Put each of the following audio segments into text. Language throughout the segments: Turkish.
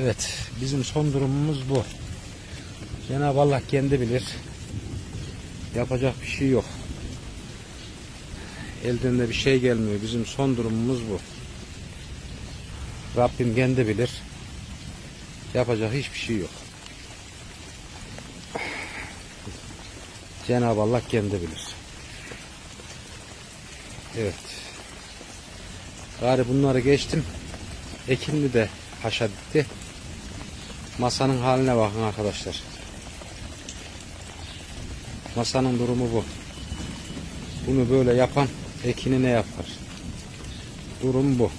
Evet, bizim son durumumuz bu. Cenab-ı Allah kendi bilir. Yapacak bir şey yok. Elden de bir şey gelmiyor. Bizim son durumumuz bu. Rabbim kendi bilir. Yapacak hiçbir şey yok. Cenab-ı Allah kendi bilir. Evet. Gari bunları geçtim. Ekinli de haşa bitti. Masanın haline bakın arkadaşlar. Masanın durumu bu. Bunu böyle yapan ekini ne yapar? Durum bu.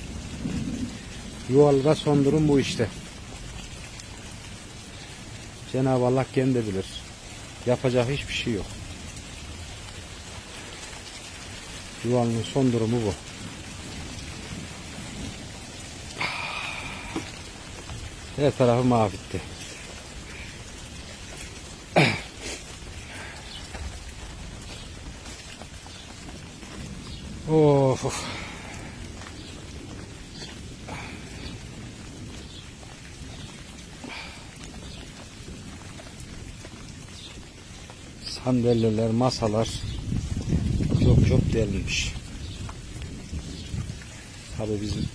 Yuvalıda son durum bu işte. Cenab-ı Allah kendi bilir. Yapacak hiçbir şey yok. Yuvalının son durumu bu. Her tarafı mavitti. Of of. Sandalyeler, masalar çok çok delinmiş. Tabii bizim